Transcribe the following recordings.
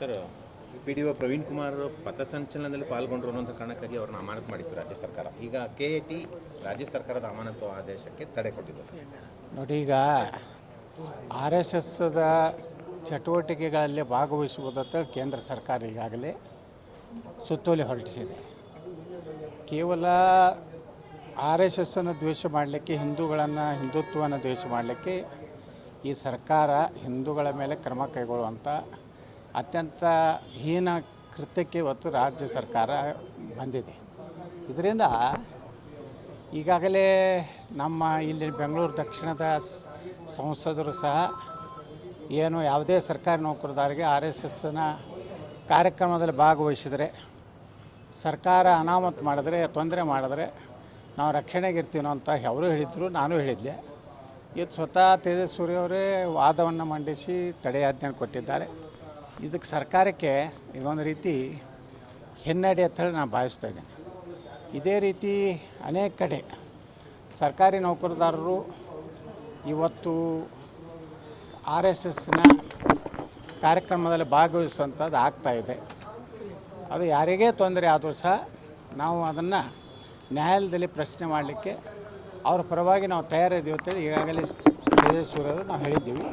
Sir P D O Praveen Kumar ಪಥಸಂಚಲನದಲ್ಲಿ ಪಾಲ್ಗೊಂಡ್ರು ಅನ್ನೋಂಥ ಕಾರಣಕ್ಕಾಗಿ ಅವ್ರನ್ನ ಅಮಾನತು ಮಾಡಿತ್ತು ರಾಜ್ಯ ಸರ್ಕಾರ. ಈಗ ಕೆ ಎ ಟಿ ರಾಜ್ಯ ಸರ್ಕಾರದ ಅಮಾನತು ಆದೇಶಕ್ಕೆ ತಡೆ ಕೊಟ್ಟಿದೆ ಸರ್. ನೋಡಿ, ಈಗ ಆರ್ ಎಸ್ ಎಸ್ದ ಚಟುವಟಿಕೆಗಳಲ್ಲಿ ಭಾಗವಹಿಸುವುದಂತ ಕೇಂದ್ರ ಸರ್ಕಾರ ಈಗಾಗಲೇ ಸುತ್ತೋಲೆ ಹೊರಡಿಸಿದೆ ಕೇವಲ ಆರ್ ಎಸ್ ಎಸ್ಸನ್ನು ದ್ವೇಷ ಮಾಡಲಿಕ್ಕೆ, ಹಿಂದೂಗಳನ್ನು ಹಿಂದುತ್ವವನ್ನು ದ್ವೇಷ ಮಾಡಲಿಕ್ಕೆ ಈ ಸರ್ಕಾರ ಹಿಂದೂಗಳ ಮೇಲೆ ಕ್ರಮ ಕೈಗೊಳ್ಳುವಂಥ ಅತ್ಯಂತ ಹೀನ ಕೃತ್ಯಕ್ಕೆ ಇವತ್ತು ರಾಜ್ಯ ಸರ್ಕಾರ ಬಂದಿದೆ. ಇದರಿಂದ ಈಗಾಗಲೇ ನಮ್ಮ ಇಲ್ಲಿ ಬೆಂಗಳೂರು ದಕ್ಷಿಣದ ಸಂಸದರು ಸಹ ಏನು ಯಾವುದೇ ಸರ್ಕಾರಿ ನೌಕರದಾರಿಗೆ ಆರ್ ಎಸ್ ಎಸ್ನ ಕಾರ್ಯಕ್ರಮದಲ್ಲಿ ಭಾಗವಹಿಸಿದರೆ, ಸರ್ಕಾರ ಅನಾಮತ್ ಮಾಡಿದ್ರೆ, ತೊಂದರೆ ಮಾಡಿದ್ರೆ ನಾವು ರಕ್ಷಣೆಗಿರ್ತೀನೋ ಅಂತ ಅವರು ಹೇಳಿದ್ರು, ನಾನು ಹೇಳಿದ್ದೆ. ಇದು ಸ್ವತಃ ತೇಜಸ್ವಿಯವರೇ ವಾದವನ್ನು ಮಂಡಿಸಿ ತಡೆಯಾಜ್ಞೆ ಕೊಟ್ಟಿದ್ದಾರೆ. ಇದಕ್ಕೆ ಸರ್ಕಾರಕ್ಕೆ ಇದೊಂದು ರೀತಿ ಹಿನ್ನಡೆ ಅಂತ ಹೇಳಿ ನಾನು ಭಾವಿಸ್ತಾ ಇದ್ದೇನೆ. ಇದೇ ರೀತಿ ಅನೇಕ ಕಡೆ ಸರ್ಕಾರಿ ನೌಕರದಾರರು ಇವತ್ತು ಆರ್ ಎಸ್ ಎಸ್ನ ಕಾರ್ಯಕ್ರಮದಲ್ಲಿ ಭಾಗವಹಿಸುವಂಥದ್ದು ಆಗ್ತಾಯಿದೆ ಅದು ಯಾರಿಗೇ ತೊಂದರೆ ಆದರೂ ಸಹ ನಾವು ಅದನ್ನು ನ್ಯಾಯಾಲಯದಲ್ಲಿ ಪ್ರಶ್ನೆ ಮಾಡಲಿಕ್ಕೆ ಅವ್ರ ಪರವಾಗಿ ನಾವು ತಯಾರಿದ್ದೀವಿ ಅಂತೇಳಿ ಈಗಾಗಲೇ ತೇಜಸ್ವಿಯವರು ನಾವು ಹೇಳಿದ್ದೀವಿ.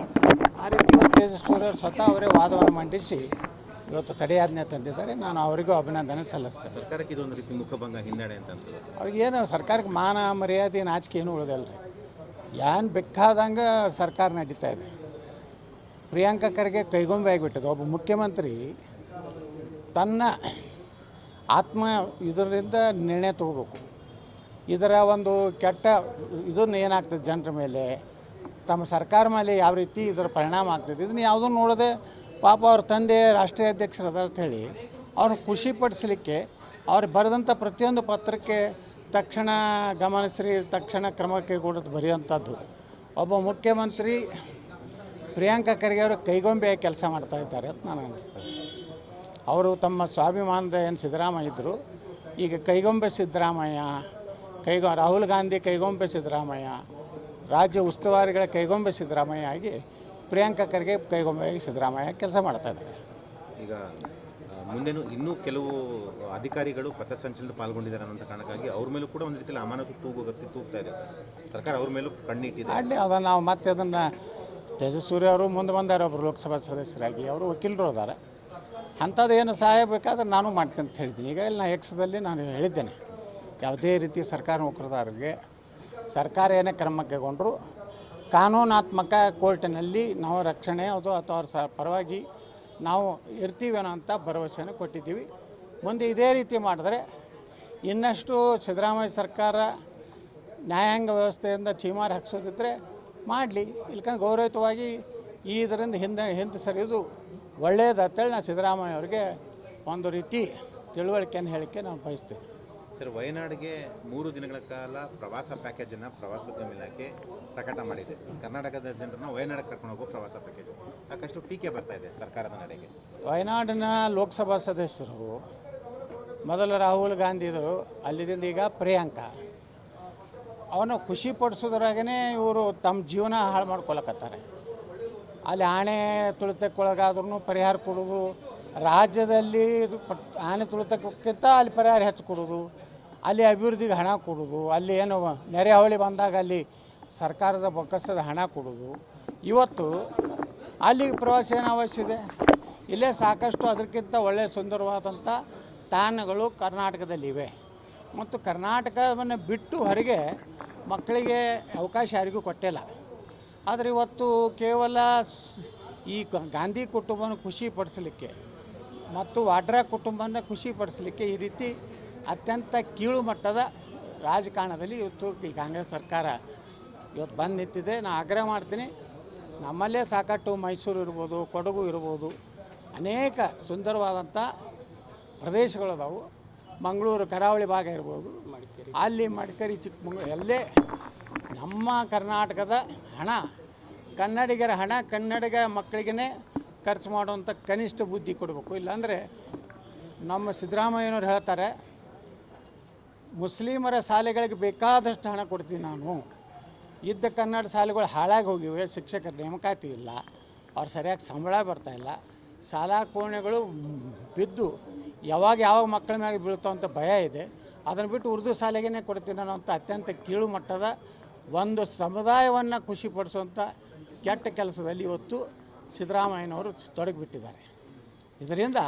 ರೀತಿ ತೇಜಸ್ವಿಯವರು ಸ್ವತಃ ಅವರೇ ವಾದವನ್ನು ಮಂಡಿಸಿ ಇವತ್ತು ತಡೆಯಾಜ್ಞೆ ತಂದಿದ್ದಾರೆ. ನಾನು ಅವರಿಗೂ ಅಭಿನಂದನೆ ಸಲ್ಲಿಸ್ತೇನೆ. ಸರ್ಕಾರಕ್ಕೆ ಇದೊಂದು ರೀತಿ ಮುಖಭಂಗ ಹಿನ್ನಡೆ ಅಂತ ಅವ್ರಿಗೆ ಏನು ಅವ್ರಿಗೇನು ಸರ್ಕಾರಕ್ಕೆ ಮಾನ ಮರ್ಯಾದೆ ನಾಚಿಕೆ ಏನು ಉಳಿದಲ್ಲ ರೀ. ಏನು ಬೇಕಾದಂಗೆ ಸರ್ಕಾರ ನಡೀತಾ ಇದೆ. ಪ್ರಿಯಾಂಕಾ ಖರ್ಗೆ ಕೈಗೊಂಬೆ ಆಗಿಬಿಟ್ಟಿದೆ. ಒಬ್ಬ ಮುಖ್ಯಮಂತ್ರಿ ತನ್ನ ಆತ್ಮ ಇದರಿಂದ ನಿರ್ಣಯ ತಗೋಬೇಕು. ಇದರ ಒಂದು ಕೆಟ್ಟ ಇದನ್ನು ಏನಾಗ್ತದೆ ಜನರ ಮೇಲೆ? ತಮ್ಮ ಸರ್ಕಾರ ಮೇಲೆ ಯಾವ ರೀತಿ ಇದರ ಪರಿಣಾಮ ಆಗ್ತದೆ, ಇದನ್ನು ಯಾವುದೂ ನೋಡದೆ ಪಾಪ ಅವ್ರ ತಂದೆ ರಾಷ್ಟ್ರೀಯ ಅಧ್ಯಕ್ಷರು ಅಂತ ಹೇಳಿ ಅವ್ರನ್ನ ಖುಷಿಪಡಿಸಲಿಕ್ಕೆ ಅವ್ರು ಬರೆದಂಥ ಪ್ರತಿಯೊಂದು ಪತ್ರಕ್ಕೆ ತಕ್ಷಣ ಗಮನಿಸ್ರಿ ತಕ್ಷಣ ಕ್ರಮ ಕೈಗೊಳ್ಳೋದು ಬರೆಯುವಂಥದ್ದು. ಒಬ್ಬ ಮುಖ್ಯಮಂತ್ರಿ ಪ್ರಿಯಾಂಕಾ ಖರ್ಗೆ ಅವರು ಕೈಗೊಂಬೆಯಾಗಿ ಕೆಲಸ ಮಾಡ್ತಾ ಇದ್ದಾರೆ ಅಂತ ನನಗೆ ಅನಿಸ್ತದೆ ಅವರು ತಮ್ಮ ಸ್ವಾಭಿಮಾನದ ಏನು ಸಿದ್ದರಾಮಯ್ಯ ಇದ್ದರು, ಈಗ ಕೈಗೊಂಬೆ ಸಿದ್ದರಾಮಯ್ಯ, ಕೈಗೊ ರಾಹುಲ್ ಗಾಂಧಿ ಕೈಗೊಂಬೆ ಸಿದ್ದರಾಮಯ್ಯ ರಾಜ್ಯ ಉಸ್ತುವಾರಿಗಳ ಕೈಗೊಂಬೆ ಸಿದ್ದರಾಮಯ್ಯ ಆಗಿ ಪ್ರಿಯಾಂಕಾ ಖರ್ಗೆ ಕೈಗೊಂಬೆಯಾಗಿ ಸಿದ್ದರಾಮಯ್ಯ ಕೆಲಸ ಮಾಡ್ತಾ ಇದ್ದಾರೆ. ಈಗ ಮುಂದೆ ಮುಂದೆನೂ ಇನ್ನೂ ಕೆಲವು ಅಧಿಕಾರಿಗಳು ಪಥಸಂಚಲನ ಪಾಲ್ಗೊಂಡಿದ್ದಾರೆ ಅನ್ನೋಂಥ ಕಾರಣಕ್ಕಾಗಿ ಅವ್ರ ಮೇಲೂ ಕೂಡ ಒಂದು ರೀತಿಯಲ್ಲಿ ಅಮಾನತು ತೂಗುಗತ್ತಿ ತೂಗ್ತಾ ಇದೆ ಸರ್. ಸರ್ಕಾರ ಅವ್ರ ಮೇಲೂ ಕಣ್ಣಿಟ್ಟಿದೆ. ಅಲ್ಲಿ ಅದನ್ನು ನಾವು ಮತ್ತೆ ಅದನ್ನು ತೇಜಸ್ವಿ ಅವರು ಮುಂದೆ ಬಂದಾರೆ ಒಬ್ಬರು ಲೋಕಸಭಾ ಸದಸ್ಯರಾಗಿ. ಅವರು ವಕೀಲರು ಅದಾರೆ. ಅಂಥದ್ದು ಏನು ಸಹಾಯ ಬೇಕಾದ್ರೆ ನಾನು ಮಾಡ್ತೇನೆ ಅಂತ ಹೇಳ್ತೀನಿ ಈಗ ಇಲ್ಲಿ ನಾ ಎಕ್ಸದಲ್ಲಿ ನಾನು ಹೇಳಿದ್ದೇನೆ. ಯಾವುದೇ ರೀತಿ ಸರ್ಕಾರ ನೌಕರದಾರರಿಗೆ ಸರ್ಕಾರ ಏನೇ ಕ್ರಮ ಕೈಗೊಂಡ್ರು ಕಾನೂನಾತ್ಮಕ ಕೋರ್ಟಿನಲ್ಲಿ ನಾವು ರಕ್ಷಣೆ ಅದು ಅಥವಾ ಅವ್ರ ಸ ಪರವಾಗಿ ನಾವು ಇರ್ತೀವೇನೋ ಅಂತ ಭರವಸೆಯನ್ನು ಕೊಟ್ಟಿದ್ದೀವಿ. ಮುಂದೆ ಇದೇ ರೀತಿ ಮಾಡಿದ್ರೆ ಇನ್ನಷ್ಟು ಸಿದ್ದರಾಮಯ್ಯ ಸರ್ಕಾರ ನ್ಯಾಯಾಂಗ ವ್ಯವಸ್ಥೆಯಿಂದ ಚೀಮಾರಿ ಹಾಕ್ಸೋದಿದ್ರೆ ಮಾಡಲಿ. ಇಲ್ಕಂದ್ರೆ ಗೌರವಯುತವಾಗಿ ಈ ಇದರಿಂದ ಹಿಂದೆ ಹಿಂದೆ ಸರಿಯೋದು ಒಳ್ಳೆಯದು ಅಂತೇಳಿ ನಾನು ಸಿದ್ದರಾಮಯ್ಯ ಅವರಿಗೆ ಒಂದು ರೀತಿ ತಿಳುವಳಿಕೆಯನ್ನು ಹೇಳಿಕೆ ನಾನು ಬಯಸ್ತೇನೆ. ಸರ್, ವಯನಾಡಿಗೆ ಮೂರು ದಿನಗಳ ಕಾಲ ಪ್ರವಾಸ ಪ್ಯಾಕೇಜನ್ನು ಪ್ರವಾಸೋದ್ಯಮ ಇಲಾಖೆ ಪ್ರಕಟ ಮಾಡಿದೆ. ಕರ್ನಾಟಕದ ಜನರನ್ನ ವಯನಾಡಿಗೆ ಕರ್ಕೊಂಡು ಹೋಗೋ ಪ್ರವಾಸ ಪ್ಯಾಕೇಜ್. ಸಾಕಷ್ಟು ಟೀಕೆ ಬರ್ತಾ ಇದೆ ಸರ್ಕಾರದ ನಡೆಗೆ. ವಯನಾಡಿನ ಲೋಕಸಭಾ ಸದಸ್ಯರು, ಮೊದಲು ರಾಹುಲ್ ಗಾಂಧಿ ಇದ್ದರು ಅಲ್ಲಿದಿಂದ ಈಗ ಪ್ರಿಯಾಂಕ. ಅವನು ಖುಷಿ ಪಡಿಸೋದ್ರಾಗೇ ಇವರು ತಮ್ಮ ಜೀವನ ಹಾಳು ಮಾಡ್ಕೊಳಕತ್ತಾರೆ. ಅಲ್ಲಿ ಆಣೆ ತುಳಿತಕ್ಕೊಳಗಾದ್ರೂ ಪರಿಹಾರ ಕೊಡೋದು, ರಾಜ್ಯದಲ್ಲಿ ಆನೆ ತುಳಿತಕ್ಕಿಂತ ಅಲ್ಲಿ ಪರಿಹಾರ ಹೆಚ್ಚು ಕೊಡೋದು. ಅಲ್ಲಿ ಅಭಿವೃದ್ಧಿಗೆ ಹಣ ಕೊಡೋದು, ಅಲ್ಲಿ ಏನು ನೆರೆ ಹಾವಳಿ ಬಂದಾಗ ಅಲ್ಲಿ ಸರ್ಕಾರದ ಬೊಕ್ಕಸದ ಹಣ ಕೊಡೋದು. ಇವತ್ತು ಅಲ್ಲಿಗೆ ಪ್ರವಾಸ ಏನು ಅವಶ್ಯ ಇದೆ? ಇಲ್ಲೇ ಸಾಕಷ್ಟು ಅದಕ್ಕಿಂತ ಒಳ್ಳೆಯ ಸುಂದರವಾದಂಥ ತಾಣಗಳು ಕರ್ನಾಟಕದಲ್ಲಿವೆ. ಮತ್ತು ಕರ್ನಾಟಕವನ್ನು ಬಿಟ್ಟು ಹೊರಗೆ ಮಕ್ಕಳಿಗೆ ಅವಕಾಶ ಯಾರಿಗೂ ಕೊಟ್ಟಿಲ್ಲ. ಆದರೆ ಇವತ್ತು ಕೇವಲ ಈ ಗಾಂಧಿ ಕುಟುಂಬನ ಖುಷಿ ಪಡಿಸಲಿಕ್ಕೆ ಮತ್ತು ವಾಡ್ರಾ ಕುಟುಂಬನ ಖುಷಿ ಪಡಿಸಲಿಕ್ಕೆ ಈ ರೀತಿ ಅತ್ಯಂತ ಕೀಳು ಮಟ್ಟದ ರಾಜಕಾರಣದಲ್ಲಿ ಇವತ್ತು ಈ ಕಾಂಗ್ರೆಸ್ ಸರ್ಕಾರ ಇವತ್ತು ಬಂದು ನಿಂತಿದೆ. ನಾನು ಆಗ್ರಹ ಮಾಡ್ತೀನಿ. ನಮ್ಮಲ್ಲೇ ಸಾಕಷ್ಟು ಮೈಸೂರು ಇರ್ಬೋದು ಕೊಡಗು ಇರ್ಬೋದು ಅನೇಕ ಸುಂದರವಾದಂಥ ಪ್ರದೇಶಗಳದಾವು ಮಂಗಳೂರು ಕರಾವಳಿ ಭಾಗ ಇರ್ಬೋದು. ಅಲ್ಲಿ ಮಡಿಕೇರಿ ಚಿಕ್ಕಮಗಳೂರು ಎಲ್ಲೇ ನಮ್ಮ ಕರ್ನಾಟಕದ ಹಣ ಕನ್ನಡಿಗರ ಹಣ ಕನ್ನಡಿಗರ ಮಕ್ಕಳಿಗೇ ಖರ್ಚು ಮಾಡುವಂಥ ಕನಿಷ್ಠ ಬುದ್ಧಿ ಕೊಡಬೇಕು. ಇಲ್ಲಾಂದರೆ ನಮ್ಮ ಸಿದ್ದರಾಮಯ್ಯನವ್ರು ಹೇಳ್ತಾರೆ ಮುಸ್ಲಿಮರ ಶಾಲೆಗಳಿಗೆ ಬೇಕಾದಷ್ಟು ಹಣ ಕೊಡ್ತೀನಿ ನಾನು. ಇದ್ದ ಕನ್ನಡ ಶಾಲೆಗಳು ಹಾಳಾಗಿ ಹೋಗಿವೆ, ಶಿಕ್ಷಕರ ನೇಮಕಾತಿ ಇಲ್ಲ, ಅವ್ರು ಸರಿಯಾಗಿ ಸಂಬಳ ಬರ್ತಾಯಿಲ್ಲ ಶಾಲಾ ಕೋಣೆಗಳು ಬಿದ್ದು ಯಾವಾಗ ಯಾವಾಗ ಮಕ್ಕಳ ಮ್ಯಾಗೆ ಬೀಳ್ತಾವ ಅಂತ ಭಯ ಇದೆ. ಅದನ್ನು ಬಿಟ್ಟು ಉರ್ದು ಶಾಲೆಗೇ ಕೊಡ್ತೀನಿ ಅಂತ ಅತ್ಯಂತ ಕೀಳು ಮಟ್ಟದ ಒಂದು ಸಮುದಾಯವನ್ನು ಖುಷಿಪಡಿಸುವಂಥ ಕೆಟ್ಟ ಕೆಲಸದಲ್ಲಿ ಇವತ್ತು ಸಿದ್ದರಾಮಯ್ಯನವರು ತೊಡಗಿಬಿಟ್ಟಿದ್ದಾರೆ. ಇದರಿಂದ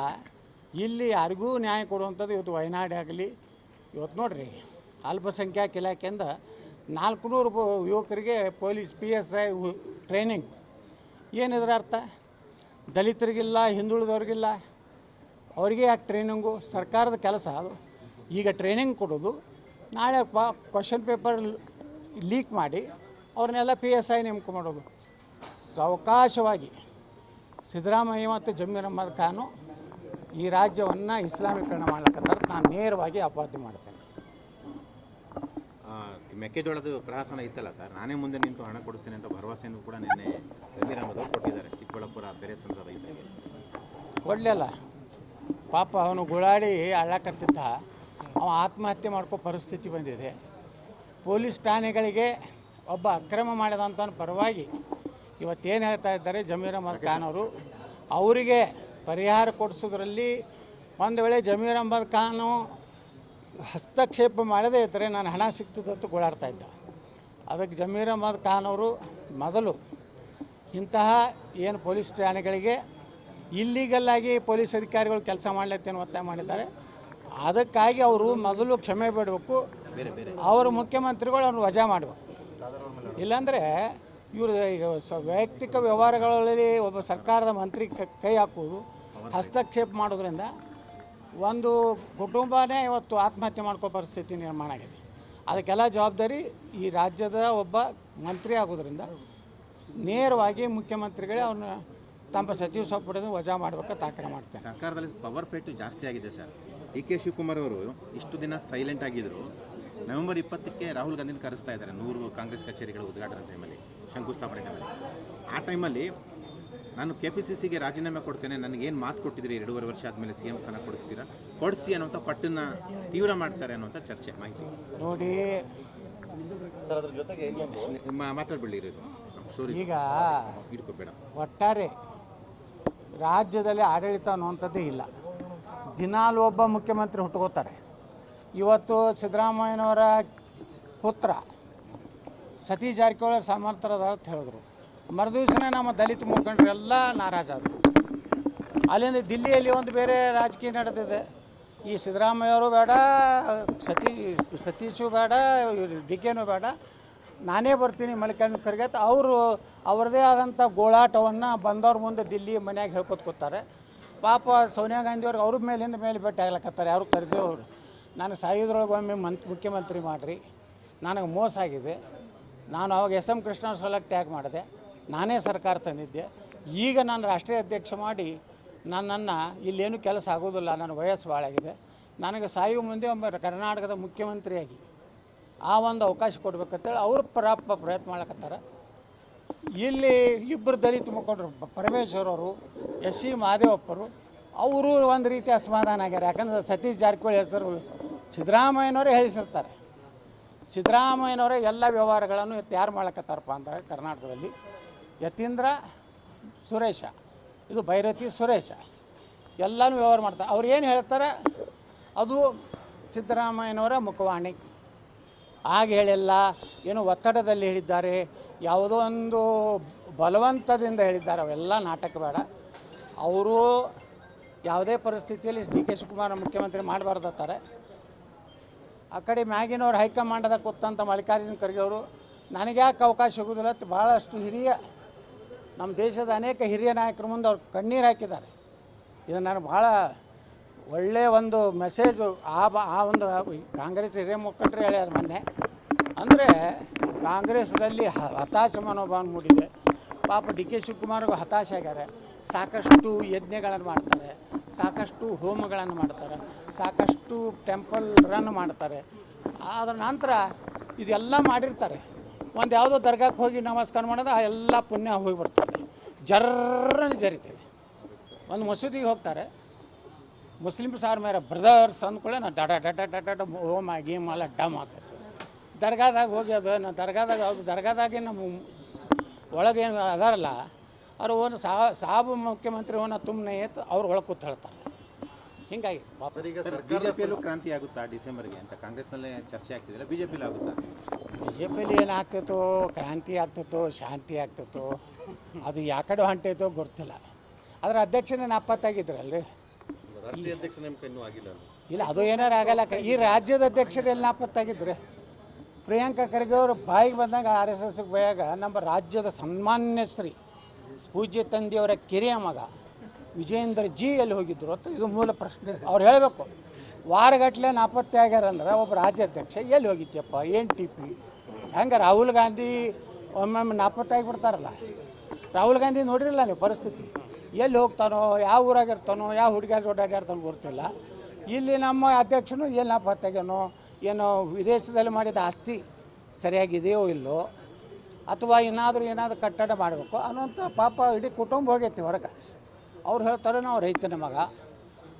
ಇಲ್ಲಿ ಯಾರಿಗೂ ನ್ಯಾಯ ಕೊಡುವಂಥದ್ದು ಇವತ್ತು ವಯನಾಡ್ ಆಗಲಿ ಇವತ್ತು ನೋಡ್ರಿ, ಅಲ್ಪಸಂಖ್ಯಾತ ಇಲಾಖೆಯಿಂದ ನಾಲ್ಕುನೂರು ನೂರು ಯುವಕರಿಗೆ police P S I training. ಏನಿದ್ರ ಅರ್ಥ? ದಲಿತರಿಗಿಲ್ಲ, ಹಿಂದುಳಿದವ್ರಿಗಿಲ್ಲ, ಅವರಿಗೆ ಯಾಕೆ ಟ್ರೈನಿಂಗು ಸರ್ಕಾರದ ಕೆಲಸ ಅದು. ಈಗ ಟ್ರೈನಿಂಗ್ ಕೊಡೋದು, ನಾಳೆ ಪ ಕ್ವಶನ್ ಪೇಪರ್ ಲೀಕ್ ಮಾಡಿ, ಅವ್ರನ್ನೆಲ್ಲ ಪಿ ಎಸ್ ಐ ನೇಮಕ ಮಾಡೋದು. ಸಾವಕಾಶವಾಗಿ ಸಿದ್ದರಾಮಯ್ಯ ಮತ್ತು ಜಮೀರ್ ಅಹಮದ್ ಈ ರಾಜ್ಯವನ್ನು ಇಸ್ಲಾಮೀಕರಣ ಮಾಡ್ಲಕ್ಕಂತಾರೆ ನಾನು ನೇರವಾಗಿ ಅಪಾತಿ ಮಾಡ್ತೇನೆ. ಮೆಕ್ಕೆಜೋಳದ ಪ್ರಹಸನ ಇತ್ತಲ್ಲ ಸರ್? ನಾನೇ ಮುಂದೆ ನಿಂತು ಹಣ ಕೊಡಿಸ್ತೇನೆ ಅಂತ ಭರವಸೆಯನ್ನು ಕೂಡ ನಿನ್ನೆ ಜಮೀರ್ ಅಹಮದ್ ಅವರು ಕೊಟ್ಟಿದ್ದಾರೆ. ಚಿಕ್ಕಬಳ್ಳಾಪುರ ಬೇರೆ ಸಂಘದ ರೈತರಿಗೆ ಕೊಡಲಿಲ್ಲ. ಪಾಪ ಅವನು ಗುಳಾಡಿ ಅಳ್ಳಕತ್ತಿದ್ದ ಅವ ಆತ್ಮಹತ್ಯೆ ಮಾಡ್ಕೋ ಪರಿಸ್ಥಿತಿ ಬಂದಿದೆ. ಪೊಲೀಸ್ ಠಾಣೆಗಳಿಗೆ ಒಬ್ಬ ಅಕ್ರಮ ಮಾಡಿದಂಥ ಪರವಾಗಿ ಇವತ್ತೇನು ಹೇಳ್ತಾ ಇದ್ದಾರೆ ಜಮೀರ್ ಅಹಮದ್ ಖಾನ್ ಅವರು. ಅವರಿಗೆ ಪರಿಹಾರ ಕೊಡಿಸೋದ್ರಲ್ಲಿ ಒಂದು ವೇಳೆ ಜಮೀರ್ ಅಹಮದ್ ಖಾನು ಹಸ್ತಕ್ಷೇಪ ಮಾಡದೇ ಇದ್ದರೆ ನಾನು ಹಣ ಸಿಗ್ತದಂತ ಗೋಳಾಡ್ತಾ ಇದ್ದ. ಅದಕ್ಕೆ ಜಮೀರ್ ಅಹಮದ್ ಖಾನ್ ಅವರು ಮೊದಲು ಇಂತಹ ಏನು ಪೊಲೀಸ್ ಠಾಣೆಗಳಿಗೆ ಇಲ್ಲಿಗಲ್ಲಾಗಿ ಪೊಲೀಸ್ ಅಧಿಕಾರಿಗಳು ಕೆಲಸ ಮಾಡ್ಲತ್ತೇನು ಒತ್ತಾಯ ಮಾಡಿದ್ದಾರೆ. ಅದಕ್ಕಾಗಿ ಅವರು ಮೊದಲು ಕ್ಷಮೆ ಬಿಡಬೇಕು. ಅವರ ಮುಖ್ಯಮಂತ್ರಿಗಳು ಅವ್ರನ್ನ ವಜಾ ಮಾಡಬೇಕು. ಇಲ್ಲಾಂದರೆ ಇವರು ಈಗ ವೈಯಕ್ತಿಕ ವ್ಯವಹಾರಗಳಲ್ಲಿ ಒಬ್ಬ ಸರ್ಕಾರದ ಮಂತ್ರಿ ಕೈ ಹಾಕುವುದು ಹಸ್ತಕ್ಷೇಪ ಮಾಡೋದ್ರಿಂದ ಒಂದು ಕುಟುಂಬನೇ ಇವತ್ತು ಆತ್ಮಹತ್ಯೆ ಮಾಡ್ಕೋ ಪರಿಸ್ಥಿತಿ ನಿರ್ಮಾಣ ಆಗಿದೆ. ಅದಕ್ಕೆಲ್ಲ ಜವಾಬ್ದಾರಿ ಈ ರಾಜ್ಯದ ಒಬ್ಬ ಮಂತ್ರಿ ಆಗೋದ್ರಿಂದ ನೇರವಾಗಿ ಮುಖ್ಯಮಂತ್ರಿಗಳೇ ಅವ್ರನ್ನ ತಮ್ಮ ಸಚಿವ ಸಂಪುಟದಿಂದ ವಜಾ ಮಾಡಬೇಕು ತಾಕರೆ ಮಾಡ್ತಾರೆ ಸರ್ಕಾರದಲ್ಲಿ ಪವರ್ ಪೇಟು ಜಾಸ್ತಿ ಆಗಿದೆ ಸರ್. ಡಿ ಕೆ ಶಿವಕುಮಾರ್ ಅವರು ಇಷ್ಟು ದಿನ ಸೈಲೆಂಟ್ ಆಗಿದ್ದರು ನವೆಂಬರ್ ಇಪ್ಪತ್ತಕ್ಕೆ ರಾಹುಲ್ ಗಾಂಧಿನ ಕರೆಸ್ತಾ ಇದ್ದಾರೆ. ನೂರು ಕಾಂಗ್ರೆಸ್ ಕಚೇರಿಗಳ ಉದ್ಘಾಟನೆ ಟೈಮಲ್ಲಿ ಶಂಕುಸ್ಥಾಪನೆ ಟೈಮಲ್ಲಿ ಆ ಟೈಮಲ್ಲಿ ನಾನು ಕೆ ಪಿ ಸಿ ಸಿಗೆ ರಾಜೀನಾಮೆ ಕೊಡ್ತೇನೆ ನನಗೇನು ಮಾತು ಕೊಟ್ಟಿದ್ರಿ ಎರಡೂವರೆ ವರ್ಷ ಆದಮೇಲೆ ಸಿ ಎಂ ಸ್ಥಾನ ಕೊಡಿಸ್ತೀರಾ? ಕೊಡಿಸಿ ಅನ್ನೋಂಥ ಪಟ್ಟನ್ನ ತೀವ್ರ ಮಾಡ್ತಾರೆ ಅನ್ನೋಂಥ ಚರ್ಚೆ ಮಾಹಿತಿ. ನೋಡಿ ನಿಮ್ಮ ಮಾತಾಡ್ಬಿಡಿ ಇದು. ಸ್ಟೋರಿ ಈಗ ಇಟ್ಕೋಬೇಡ. ಒಟ್ಟಾರೆ ರಾಜ್ಯದಲ್ಲಿ ಆಡಳಿತ ಅನ್ನುವಂಥದ್ದೇ ಇಲ್ಲ. ದಿನಾಲು ಒಬ್ಬ ಮುಖ್ಯಮಂತ್ರಿ ಹುಟ್ಕೋತಾರೆ. ಇವತ್ತು ಸಿದ್ದರಾಮಯ್ಯನವರ ಪುತ್ರ ಸತೀಶ್ ಜಾರಕಿಹೊಳಿ ಸಮರ್ಥರದ ಅಂತ ಹೇಳಿದ್ರು. ಮರುದಿವಸನೇ ನಮ್ಮ ದಲಿತ ಮುಖಂಡರೆಲ್ಲ ನಾರಾಜಾದರು. ಅಲ್ಲಿಂದ ದಿಲ್ಲಿಯಲ್ಲಿ ಒಂದು ಬೇರೆ ರಾಜಕೀಯ ನಡೆದಿದೆ. ಈ ಸಿದ್ದರಾಮಯ್ಯವರು ಬೇಡ, ಸತಿ, ಸತೀಶು ಬೇಡ ಡಿ ಕೆನೂ ಬೇಡ. ನಾನೇ ಬರ್ತೀನಿ ಮಲ್ಲಿಕಾರ್ಜುನ ಖರ್ಗೆ ಅವರು ಅವ್ರದ್ದೇ ಆದಂಥ ಗೋಳಾಟವನ್ನು ಬಂದವ್ರ ಮುಂದೆ ದಿಲ್ಲಿ ಮನ್ಯಾಗ ಹೇಳ್ಕೊತ್ಕೋತಾರೆ ಪಾಪ ಸೋನಿಯಾ ಗಾಂಧಿಯವ್ರಿಗೆ ಅವ್ರ ಮೇಲಿಂದ ಮೇಲೆ ಭೇಟಿ ಆಗ್ಲಕತ್ತಾರೆ ಯಾರು ಕರೆದೇವ್ರು ನಾನು ಸಾಯೋದ್ರೊಳಗೆ ಒಮ್ಮೆ ಮಂತ್, ಮುಖ್ಯಮಂತ್ರಿ ಮಾಡಿರಿ. ನನಗೆ ಮೋಸ ಆಗಿದೆ. ನಾನು ಅವಾಗ ಎಸ್ ಎಂ ಕೃಷ್ಣ ಸಲಕ್ಕೆ ತ್ಯಾಗ ಮಾಡಿದೆ. ನಾನೇ ಸರ್ಕಾರ ತಂದಿದ್ದೆ. ಈಗ ನಾನು ರಾಷ್ಟ್ರೀಯ ಅಧ್ಯಕ್ಷ ಮಾಡಿ ನನ್ನನ್ನು ಇಲ್ಲೇನು ಕೆಲಸ ಆಗೋದಿಲ್ಲ. ನನ್ನ ವಯಸ್ಸು ಭಾಳಾಗಿದೆ ನನಗೆ ಸಾಯುವ ಮುಂದೆ ಒಬ್ಬ ಕರ್ನಾಟಕದ ಮುಖ್ಯಮಂತ್ರಿಯಾಗಿ ಆ ಒಂದು ಅವಕಾಶ ಕೊಡ್ಬೇಕಂತೇಳಿ ಅವರು ಪ್ರಾಪ ಪ್ರಯತ್ನ ಮಾಡ್ಲಕತ್ತಾರ. ಇಲ್ಲಿ ಇಬ್ಬರು ದಲಿತ ಮುಖಂಡರು ಪರಮೇಶ್ವರವರು ಎಸ್. ಸಿ. ಮಹಾದೇವಪ್ಪರು ಅವರು ಒಂದು ರೀತಿ ಅಸಮಾಧಾನ ಆಗ್ಯಾರ. ಯಾಕಂದ್ರೆ ಸತೀಶ್ ಜಾರಕಿಹೊಳಿ ಹೆಸರು ಸಿದ್ದರಾಮಯ್ಯನವರೇ ಹೇಳಿಸಿರ್ತಾರೆ. ಸಿದ್ದರಾಮಯ್ಯನವರೇ ಎಲ್ಲ ವ್ಯವಹಾರಗಳನ್ನು ತಯಾರು ಮಾಡ್ಲಕತ್ತಾರಪ್ಪ ಅಂತಾರೆ ಕರ್ನಾಟಕದಲ್ಲಿ. ಯತೀಂದ್ರ, ಸುರೇಶ. ಇದು ಭೈರತಿ, ಸುರೇಶ. ಎಲ್ಲನೂ ವ್ಯವಹಾರ ಮಾಡ್ತಾರೆ. ಅವ್ರು ಏನು ಹೇಳ್ತಾರೆ? ಅದು ಸಿದ್ದರಾಮಯ್ಯನವರ ಮುಖವಾಣಿ. ಆಗ ಹೇಳಿಲ್ಲ. ಏನು ಒತ್ತಡದಲ್ಲಿ ಹೇಳಿದ್ದಾರೆ. ಯಾವುದೋ ಒಂದು ಬಲವಂತದಿಂದ ಹೇಳಿದ್ದಾರೆ. ಅವೆಲ್ಲ ನಾಟಕ ಬೇಡ. ಅವರು ಯಾವುದೇ ಪರಿಸ್ಥಿತಿಯಲ್ಲಿ ಡಿ ಕೆ ಶಿವಕುಮಾರ್ ಮುಖ್ಯಮಂತ್ರಿ ಮಾಡಬಾರ್ದತ್ತಾರೆ ಆ ಕಡೆ ಮ್ಯಾಗಿನವ್ರು ಹೈಕಮಾಂಡದ ಕೂತಂಥ ಮಲ್ಲಿಕಾರ್ಜುನ ಖರ್ಗೆ ಅವರು ನನಗೆ ಯಾಕೆ ಅವಕಾಶ ಸಿಗೋದಿಲ್ಲ ಭಾಳಷ್ಟು ಹಿರಿಯ ನಮ್ಮ ದೇಶದ ಅನೇಕ ಹಿರಿಯ ನಾಯಕರ ಮುಂದೆ ಅವ್ರು ಕಣ್ಣೀರು ಹಾಕಿದ್ದಾರೆ. ಇದು ನನಗೆ ಭಾಳ ಒಳ್ಳೆಯ ಒಂದು ಮೆಸೇಜು ಆ ಬ, ಆ ಒಂದು ಕಾಂಗ್ರೆಸ್ ಹಿರಿಯ ಮುಖಂಡರು ಹೇಳ್ಯಾರ ಮೊನ್ನೆ. ಅಂದರೆ ಕಾಂಗ್ರೆಸ್ದಲ್ಲಿ ಹತಾಶ ಮನೋಭಾವ ಮೂಡಿದೆ. ಪಾಪ ಡಿ ಕೆ ಶಿವಕುಮಾರ್ಗೂ ಹತಾಶೆ ಆಗ್ಯಾರೆ. ಸಾಕಷ್ಟು ಯಜ್ಞಗಳನ್ನು ಮಾಡ್ತಾರೆ. ಸಾಕಷ್ಟು ಹೋಮಗಳನ್ನು ಮಾಡ್ತಾರೆ. ಸಾಕಷ್ಟು ಟೆಂಪಲ್ ರನ್ ಮಾಡ್ತಾರೆ. ಅದರ ನಂತರ ಇದೆಲ್ಲ ಮಾಡಿರ್ತಾರೆ. ಒಂದು ಯಾವುದೋ ದರ್ಗಾಕ್ಕೆ ಹೋಗಿ ನಮಸ್ಕಾರ ಮಾಡೋದು, ಆ ಎಲ್ಲ ಪುಣ್ಯ ಹೋಗಿ ಬರ್ತಾರೆ ಜರ್ರನೆ ಜರಿತದೆ. ಒಂದು ಮಸೂದಿಗೆ ಹೋಗ್ತಾರೆ. ಮುಸ್ಲಿಮ್ಸ್ ಆರ್ ಮೇಲೆ ಬ್ರದರ್ಸ್ ಅಂದ್ಕೊಳ್ಳೆ ನಾ ಡಡ ಡಾಟಾ ಡಡ ಡಡ ಓಮ ಗೀಮ್ ಮಾಲ ಡಮ್ ಆಗ್ತೈತೆ ದರ್ಗಾದಾಗ ಹೋಗಿ ಅದು ನಾ ದರ್ಗಾದಾಗ ಅದು ದರ್ಗಾದಾಗೆ ನಮ್ಮ ಒಳಗೆ ಏನು ಅದಾರಲ್ಲ ಅವ್ರು ಒಂದು ಸಾ ಸಾಬು ಮುಖ್ಯಮಂತ್ರಿ ಓನ ತುಮ್ನೆ ಏತ್ ಅವ್ರು ಒಳಗೆ ಕೂತ್ ಹೇಳ್ತಾರೆ ಹಿಂಗಾಗಿ ಸರ್ ಸರ್ ಬಿಜೆಪಿಯಲ್ಲೂ ಕ್ರಾಂತಿ ಆಗುತ್ತಾ ಡಿಸೆಂಬರ್ಗೆ ಅಂತ? ಕಾಂಗ್ರೆಸ್ನಲ್ಲೇ ಚರ್ಚೆ ಆಗ್ತಿದೆಯಲ್ಲ ಬಿಜೆಪಿಲಿ ಆಗುತ್ತಾ? ಬಿ ಜೆ ಪಿಲಿ ಏನಾಗ್ತಿತ್ತು ಕ್ರಾಂತಿ ಆಗ್ತಿತ್ತು ಶಾಂತಿ ಆಗ್ತಿತ್ತೋ. ಅದು ಯಾಕಡೆ ಹಂಟೈತೋ ಗೊತ್ತಿಲ್ಲ. ಅದರ ಅಧ್ಯಕ್ಷನೇ ನಾಪತ್ತಾಗಿದ್ರಲ್ಲಿ ರಾಷ್ಟ್ರೀಯ ಅಧ್ಯಕ್ಷ ನೇಮಕ ಇನ್ನೂ ಆಗಿಲ್ಲ ಇಲ್ಲ ಅದು ಏನಾರು ಆಗಲ್ಲ ಕ- ಈ ರಾಜ್ಯದ ಅಧ್ಯಕ್ಷರು ಎಲ್ಲಿ ನಾಪತ್ತಾಗಿದ್ರೆ ಪ್ರಿಯಾಂಕಾ ಖರ್ಗೆ ಅವರು ಬಾಯಿಗೆ ಬಂದಾಗ ಆರ್ ಎಸ್ ಎಸ್ಗೆ ಬಯಾಗ ನಮ್ಮ ರಾಜ್ಯದ ಸನ್ಮಾನ್ಯ ಶ್ರೀ ಪೂಜ್ಯ ತಂದೆಯವರ ಕಿರಿಯ ಮಗ ವಿಜಯೇಂದ್ರ ಜಿ ಎಲ್ಲಿ ಹೋಗಿದ್ರು ಅಂತ ಇದು ಮೂಲ ಪ್ರಶ್ನೆ. ಅವ್ರು ಹೇಳಬೇಕು ವಾರಗಟ್ಟಲೆ ನಾಪತ್ತೆ ಆಗ್ಯಾರಂದ್ರೆ ಒಬ್ಬ ರಾಜ್ಯಾಧ್ಯಕ್ಷ ಎಲ್ಲಿ ಹೋಗಿದ್ಯಪ್ಪ? ಏನು ಟಿ ಪಿ? ಹೆಂಗೆ ರಾಹುಲ್ ಗಾಂಧಿ ಒಮ್ಮೊಮ್ಮೆ ನಾಪತ್ತೆ ಬಿಡ್ತಾರಲ್ಲ. ರಾಹುಲ್ ಗಾಂಧಿ ನೋಡಿರಲ್ಲ ನೀವು ಪರಿಸ್ಥಿತಿ. ಎಲ್ಲಿ ಹೋಗ್ತಾನೋ, ಯಾವ ಊರಾಗ ಇರ್ತಾನೋ, ಯಾವ ಹುಡುಗರ ಜೋಡಿ ಅಡ್ಡಾಡ್ತಾನೋ ಗೊತ್ತಿಲ್ಲ. ಇಲ್ಲಿ ನಮ್ಮ ಅಧ್ಯಕ್ಷನು ಎಲ್ಲಿ ನಾಪತ್ತಾಗ್ಯಾನೋ ಏನೋ ವಿದೇಶದಲ್ಲಿ ಮಾಡಿದ ಆಸ್ತಿ ಸರಿಯಾಗಿದೆಯೋ ಇಲ್ಲೋ, ಅಥವಾ ಏನಾದರೂ ಏನಾದರೂ ಕಟ್ಟಡ ಮಾಡಬೇಕು ಅನ್ನೋಂಥ ಪಾಪ ಇಡೀ ಕುಟುಂಬ ಹೋಗೈತಿ ಹೊರಗೆ. ಅವ್ರು ಹೇಳ್ತಾರೆ, ನಾವು ರೈತನ ಮಗ,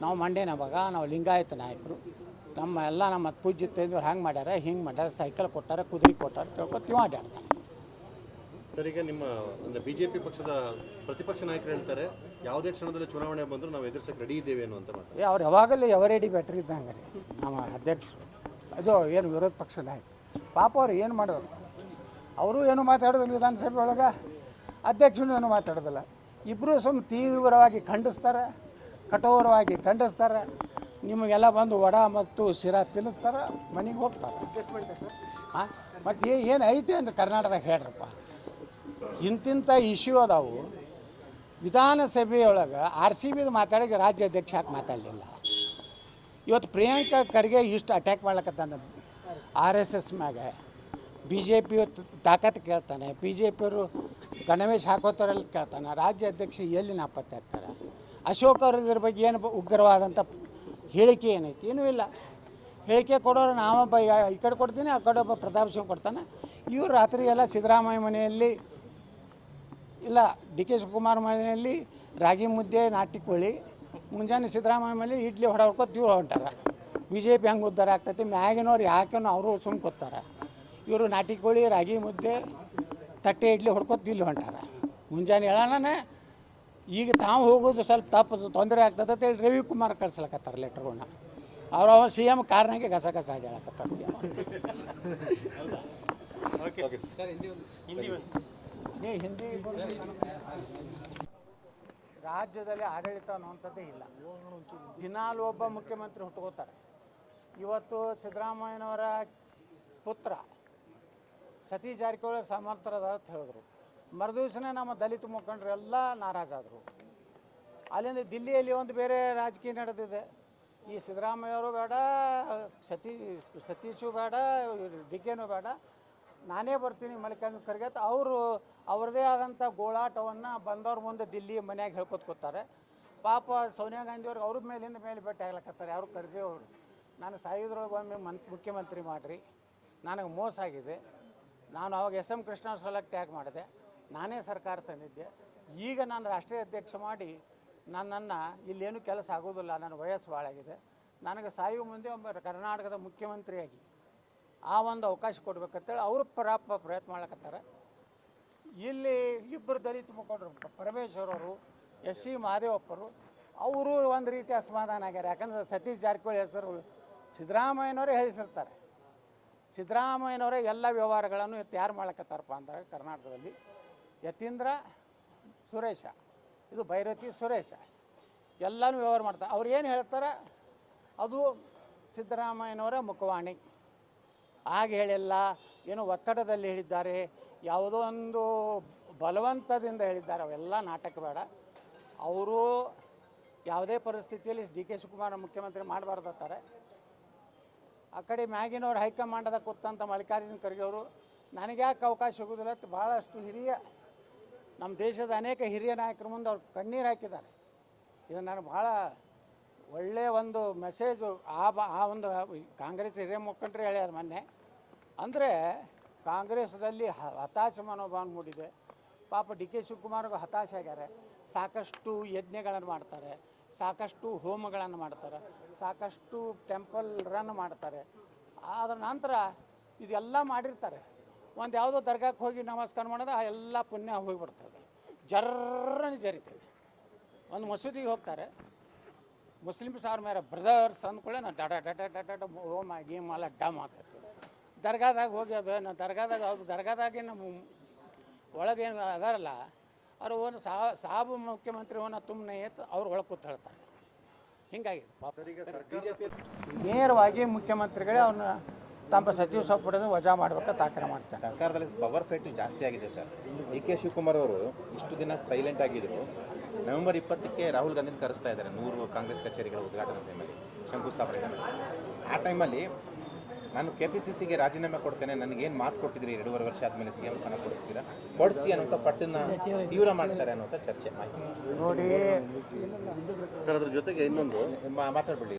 ನಾವು ಮಂಡ್ಯನ ಮಗ, ನಾವು ಲಿಂಗಾಯತ ನಾಯಕರು. ನಮ್ಮ ಎಲ್ಲ ನಮ್ಮ ಪೂಜ್ಯ ಹಂಗೆ ಮಾಡ್ಯಾರ, ಹಿಂಗೆ ಮಾಡ್ಯಾರ, ಸೈಕಲ್ ಕೊಟ್ಟಾರ, ಕುದುರೆ ಕೊಟ್ಟಾರೆ ತಿಳ್ಕೊತೀವಿ ಅಡ್ಡಾಡ್ತಾನೆ ಸರ್ ಈಗ ನಿಮ್ಮ ಅಂದ್ರೆ ಬಿಜೆಪಿ ಪಕ್ಷದ ಪ್ರತಿಪಕ್ಷ ನಾಯಕರು ಹೇಳ್ತಾರೆ ಯಾವುದೇ ಕ್ಷಣದಲ್ಲಿ ಚುನಾವಣೆ ಬಂದರೂ ನಾವು ಎದುರಿಸಕ್ಕೆ ರೆಡಿ ಇದ್ದೇವೆ ಅನ್ನುವಂತ ಮಾತು. ಏ ಅವ್ರು ಯಾವಾಗಲೂ ಎವರೇಡಿ ಬ್ಯಾಟ್ರಿ ಇದ್ದಂಗೆ ರೀ ನಮ್ಮ ಅಧ್ಯಕ್ಷರು. ಅದು ಏನು ವಿರೋಧ ಪಕ್ಷ ನಾಯಕ ಪಾಪ ಅವ್ರು ಏನು ಮಾಡಬೇಕು ಅವರು ಏನು ಮಾತಾಡೋದಿಲ್ಲ ವಿಧಾನಸಭೆ ಒಳಗೆ ಅಧ್ಯಕ್ಷನು ಏನು ಮಾತಾಡೋದಿಲ್ಲ. ಇಬ್ಬರು ಸುಮ್ಮನೆ ತೀವ್ರವಾಗಿ ಖಂಡಿಸ್ತಾರೆ ಕಠೋರವಾಗಿ ಖಂಡಿಸ್ತಾರೆ. ನಿಮಗೆಲ್ಲ ಬಂದು ವಡ ಮತ್ತು ಶಿರಾ ತಿನ್ನಿಸ್ತಾರೆ ಮನೆಗೆ ಹೋಗ್ತಾರೆ. ಹಾಂ ಮತ್ತು ಏನು ಐತೆ ಅಂದ್ರೆ ಕರ್ನಾಟಕದಾಗ ಹೇಳ್ರಪ್ಪ. ಇಂತಿಂಥ ಇಶ್ಯೂ ಅದಾವು. ವಿಧಾನಸಭೆಯೊಳಗೆ ಆರ್ ಸಿ ಬಿದು ರಾಜ್ಯ ಅಧ್ಯಕ್ಷ ಯಾಕೆ ಮಾತಾಡಲಿಲ್ಲ? ಇವತ್ತು ಪ್ರಿಯಾಂಕಾ ಖರ್ಗೆ ಇಷ್ಟು ಅಟ್ಯಾಕ್ ಮಾಡ್ಲಕತ್ತಾನೆ ಆರ್ ಎಸ್ ಎಸ್ ಮ್ಯಾಗ. ಬಿ ಜೆ ಪಿ ತಾಕತ್ತು ಕೇಳ್ತಾನೆ, ಬಿ ಜೆ ಪಿಯವರು ಗಣವೇಶ್ ಹಾಕೋತಾರಲ್ಲಿ ಕೇಳ್ತಾನೆ ರಾಜ್ಯ ಅಧ್ಯಕ್ಷ ಎಲ್ಲಿ ನಾಪತ್ತೆ ಆಗ್ತಾರೆ? ಅಶೋಕ್ ಅವರು ಇದ್ರ ಬಗ್ಗೆ ಏನು ಉಗ್ರವಾದಂಥ ಹೇಳಿಕೆ ಏನೈತಿ? ಏನೂ ಇಲ್ಲ. ಹೇಳಿಕೆ ಕೊಡೋರು ನಾವೊಬ್ಬ, ಈ ಕಡೆ ಕೊಡ್ತೀನಿ, ಆ ಕಡೆ ಒಬ್ಬ ಪ್ರತಾಪ್ ಸಿಂಗ್ ಕೊಡ್ತಾನೆ. ಇವರು ರಾತ್ರಿ ಎಲ್ಲ ಸಿದ್ದರಾಮಯ್ಯ ಮನೆಯಲ್ಲಿ ಇಲ್ಲ ಡಿ ಕೆ ಶಿವಕುಮಾರ್ ಮನೆಯಲ್ಲಿ ರಾಗಿ ಮುದ್ದೆ ನಾಟಿ ಕೋಳಿ ಮುಂಜಾನೆ ಸಿದ್ದರಾಮಯ್ಯ ಮೇಲೆ ಇಡ್ಲಿ ಹೊಡ ಹೊಡ್ಕೊತ ಇವ್ರು ಹೊಂಟಾರ. ಬಿ ಜೆ ಪಿ ಹೆಂಗೆ ಉದ್ಧಾರ ಆಗ್ತೈತಿ ಮ್ಯಾಗಿನವ್ರು ಯಾಕೆನೋ ಅವರು ಸುಮ್ಮನೆ ಕೊತ್ತಾರ ಇವರು ನಾಟಿ ಕೋಳಿ ರಾಗಿ ಮುದ್ದೆ ತಟ್ಟೆ ಇಡ್ಲಿ ಹೊಡ್ಕೊತ ಇಲ್ಲಿ ಹೊಂಟಾರ. ಮುಂಜಾನೆ ಹೇಳೋಣ ಈಗ ತಾವು ಹೋಗೋದು ಸ್ವಲ್ಪ ತಪ್ಪು ತೊಂದರೆ ಆಗ್ತದೆ ಅಂತ ಹೇಳಿ ರವಿಕುಮಾರ್ ಕಳ್ಸಲಕತ್ತಾರ ಲೆಟ್ರ್ಗಳನ್ನ ಅವ್ರು ಅವ ಸಿ ಎಂ ಕಾರ್ನಾಗೆ ಗಸ ಗಸ ಹೇಳಕತ್ತಾರ ರಾಜ್ಯದಲ್ಲಿ ಆಡಳಿತ ಅನ್ನುವಂಥದ್ದೇ ಇಲ್ಲ. ದಿನಾಲು ಒಬ್ಬ ಮುಖ್ಯಮಂತ್ರಿ ಹುಟ್ಕೋತಾರೆ ಇವತ್ತು ಸಿದ್ದರಾಮಯ್ಯನವರ ಪುತ್ರ ಸತೀಶ್ ಜಾರಕಿಹೊಳಿ ಸಮರ್ಥರದ ಅಂತ ಹೇಳಿದ್ರು. ಮರುದಿವಸನೇ ನಮ್ಮ ದಲಿತ ಮುಖಂಡರೆಲ್ಲ ನಾರಾಜಾದರು. ಅಲ್ಲಿಂದ ದಿಲ್ಲಿಯಲ್ಲಿ ಒಂದು ಬೇರೆ ರಾಜಕೀಯ ನಡೆದಿದೆ. ಈ ಸಿದ್ದರಾಮಯ್ಯವರು ಬೇಡ ಸತೀ ಸತೀಶು ಬೇಡ, ಡಿ ಕೆನೂ ಬೇಡ ನಾನೇ ಬರ್ತೀನಿ ಮಲ್ಲಿಕಾರ್ಜುನ ಖರ್ಗೆ ಅವರು ಅವ್ರದ್ದೇ ಆದಂಥ ಗೋಳಾಟವನ್ನು ಬಂದವ್ರ ಮುಂದೆ ದಿಲ್ಲಿ ಮನ್ಯಾಗ ಹೇಳ್ಕೊತ್ಕೋತಾರೆ ಪಾಪ ಸೋನಿಯಾ ಗಾಂಧಿಯವ್ರಿಗೆ ಅವ್ರ ಮೇಲಿಂದ ಮೇಲೆ ಭೇಟಿ ಆಗ್ಲಕತ್ತಾರೆ. ಯಾರು ಖರ್ಗೆ ಅವರು. ನಾನು ಸಾಯೋದ್ರೊಳಗೆ ಒಮ್ಮೆ ಮಂತ್ ಮುಖ್ಯಮಂತ್ರಿ ಮಾಡಿರಿ. ನನಗೆ ಮೋಸ ಆಗಿದೆ. ನಾನು ಅವಾಗ ಎಸ್ ಎಂ ಕೃಷ್ಣ ಸಲಕ್ಕೆ ತ್ಯಾಗ ಮಾಡಿದೆ. ನಾನೇ ಸರ್ಕಾರ ತಂದಿದ್ದೆ. ಈಗ ನಾನು ರಾಷ್ಟ್ರೀಯ ಅಧ್ಯಕ್ಷ ಮಾಡಿ ನನ್ನನ್ನು ಇಲ್ಲೇನು ಕೆಲಸ ಆಗೋದಿಲ್ಲ. ನನ್ನ ವಯಸ್ಸು ಭಾಳಾಗಿದೆ ನನಗೆ ಸಾಯುವ ಮುಂದೆ ಒಮ್ಮೆ ಕರ್ನಾಟಕದ ಮುಖ್ಯಮಂತ್ರಿಯಾಗಿ ಆ ಒಂದು ಅವಕಾಶ ಕೊಡ್ಬೇಕಂತೇಳಿ ಅವರು ಪರಾಪ ಪ್ರಯತ್ನ ಮಾಡ್ಲಕತ್ತಾರೆ. ಇಲ್ಲಿ ಇಬ್ಬರು ದಲಿತ ಮುಖಂಡರು ಪರಮೇಶ್ವರ ಅವರು ಎಸ್ ಸಿ ಮಹಾದೇವಪ್ಪರು ಅವರು ಒಂದು ರೀತಿ ಅಸಮಾಧಾನ ಆಗ್ಯಾರ. ಯಾಕಂದ್ರೆ ಸತೀಶ್ ಜಾರಕಿಹೊಳಿ ಹೆಸರು ಸಿದ್ದರಾಮಯ್ಯನವರೇ ಹೇಳಿಸಿರ್ತಾರೆ. ಸಿದ್ದರಾಮಯ್ಯನವರೇ ಎಲ್ಲ ವ್ಯವಹಾರಗಳನ್ನು ತಯಾರು ಮಾಡ್ಲಕತ್ತಾರಪ್ಪ ಅಂದಾಗ ಕರ್ನಾಟಕದಲ್ಲಿ. ಯತೀಂದ್ರ, ಸುರೇಶ. ಇದು ಭೈರತಿ, ಸುರೇಶ. ಎಲ್ಲನೂ ವ್ಯವಹಾರ ಮಾಡ್ತಾರೆ. ಅವ್ರು ಏನು ಹೇಳ್ತಾರೆ? ಅದು ಸಿದ್ದರಾಮಯ್ಯನವರ ಮುಖವಾಣಿ. ಹಾಗೆ ಹೇಳಿಲ್ಲ, ಏನು ಒತ್ತಡದಲ್ಲಿ ಹೇಳಿದ್ದಾರೆ, ಯಾವುದೋ ಒಂದು ಬಲವಂತದಿಂದ ಹೇಳಿದ್ದಾರೆ, ಅವೆಲ್ಲ ನಾಟಕ ಬೇಡ. ಅವರು ಯಾವುದೇ ಪರಿಸ್ಥಿತಿಯಲ್ಲಿ ಡಿ ಕೆ ಶಿವಕುಮಾರ್ ಮುಖ್ಯಮಂತ್ರಿ ಮಾಡಬಾರ್ದತ್ತಾರೆ ಆ ಕಡೆ ಮ್ಯಾಗಿನವ್ರು ಹೈಕಮಾಂಡದ ಕೂತಂಥ ಮಲ್ಲಿಕಾರ್ಜುನ ಖರ್ಗೆ ಅವರು, ನನಗೆ ಯಾಕೆ ಅವಕಾಶ ಸಿಗೋದಿಲ್ಲ ಭಾಳಷ್ಟು ಹಿರಿಯ, ನಮ್ಮ ದೇಶದ ಅನೇಕ ಹಿರಿಯ ನಾಯಕರ ಮುಂದೆ ಅವ್ರು ಕಣ್ಣೀರು ಹಾಕಿದ್ದಾರೆ. ಇದು ನನಗೆ ಭಾಳ ಒಳ್ಳೆಯ ಒಂದು ಮೆಸೇಜು ಆ ಬ, ಆ ಒಂದು ಕಾಂಗ್ರೆಸ್ ಹಿರಿಯ ಮುಖಂಡರು ಹೇಳ್ಯಾರ ಮೊನ್ನೆ. ಅಂದರೆ ಕಾಂಗ್ರೆಸ್ದಲ್ಲಿ ಹತಾಶ ಮನೋಭಾವ ಮೂಡಿದೆ ಪಾಪ ಡಿ ಕೆ ಶಿವಕುಮಾರ್ಗೂ ಹತಾಶ ಆಗ್ಯಾರೆ ಸಾಕಷ್ಟು ಯಜ್ಞಗಳನ್ನು ಮಾಡ್ತಾರೆ ಸಾಕಷ್ಟು ಹೋಮಗಳನ್ನು ಮಾಡ್ತಾರೆ ಸಾಕಷ್ಟು ಟೆಂಪಲ್ ರನ್ ಮಾಡ್ತಾರೆ ಅದರ ನಂತರ ಇದೆಲ್ಲ ಮಾಡಿರ್ತಾರೆ ಒಂದು ಯಾವುದೋ ದರ್ಗಾಕ್ಕೆ ಹೋಗಿ ನಮಸ್ಕಾರ ಮಾಡೋದು ಆ ಎಲ್ಲ ಪುಣ್ಯ ಹೋಗಿಬಿಡ್ತದೆ ಜರ್ರನ್ನು ಜರ್ರನೆ ಜರಿತದೆ ಒಂದು ಮಸೂದಿಗೆ ಹೋಗ್ತಾರೆ ಮುಸ್ಲಿಮ್ಸ್ ಅವ್ರ ಮೇಲೆ ಬ್ರದರ್ಸ್ ಅಂದ್ಕೊಳ್ಳೆ ನಾ ಡಡ ಡಡ ಡಡ ಹೋಮ ಆಗಿ ಮಾಲ ಡಮ್ ಆಗ್ತೈತಿ ದರ್ಗಾದಾಗ ಹೋಗಿ ಅದು ನಾ ದರ್ಗಾದಾಗ ಅವ್ರು ದರ್ಗಾದಾಗೆ ನಮ್ಮ ಒಳಗೇನು ಅದಾರಲ್ಲ ಅವ್ರು ಒಂದು ಸಾ ಸಾಬು ಮುಖ್ಯಮಂತ್ರಿ ಓನ ತುಮ್ಮನೆ ಏತ್ ಅವ್ರು ಒಳಗೆ ಕೂತಾಳ್ತಾರೆ ಹಿಂಗಾಗಿದೆ ಪಾಪ. ನೇರವಾಗಿ ಮುಖ್ಯಮಂತ್ರಿಗಳೇ ಅವ್ರನ್ನ ತಮ್ಮ ಸಚಿವ ಸಂಪುಟದ ವಜಾ ಮಾಡ್ಬೇಕಂತ ಆಗ್ರಹ ಮಾಡ್ತಾರೆ ಸರ್ಕಾರದಲ್ಲಿ ಪವರ್ ಫೈಟು ಜಾಸ್ತಿ ಆಗಿದೆ ಸರ್. ಡಿ ಕೆ ಶಿವಕುಮಾರ್ ಅವರು ಇಷ್ಟು ದಿನ ಸೈಲೆಂಟ್ ಆಗಿದ್ರು. ನವೆಂಬರ್ ಇಪ್ಪತ್ತಕ್ಕೆ ರಾಹುಲ್ ಗಾಂಧಿ ಕರೆಸ್ತಾ ಇದ್ದಾರೆ ನೂರು ಕಾಂಗ್ರೆಸ್ ಕಚೇರಿಗಳ ಉದ್ಘಾಟನೆ ಟೈಮಲ್ಲಿ ಶಂಕುಸ್ಥಾಪನೆ ಟೈಮಲ್ಲಿ. ಆ ಟೈಮಲ್ಲಿ ನಾನು ಕೆ ಪಿ ಸಿ ಸಿಗೆ ರಾಜೀನಾಮೆ ಕೊಡ್ತೇನೆ ನನಗೆ ಏನು ಮಾತು ಕೊಟ್ಟಿದ್ರಿ ಎರಡೂವರೆ ವರ್ಷ ಆದಮೇಲೆ ಸಿ ಎಂ ಸ್ಥಾನ ಕೊಡಿಸ್ತೀರಾ ಕೊಡಿಸಿ ಅನ್ನೋಂಥ ಪಟ್ಟನ್ನ ತೀವ್ರ ಮಾಡ್ತಾರೆ ಅನ್ನೋಂಥ ಚರ್ಚೆ ಆಯ್ತು. ನೋಡಿ. ಸರ್ ಅದ್ರ ಜೊತೆಗೆ ಇನ್ನೊಂದು. ಮಾತಾಡ್ಬಿಡಿ.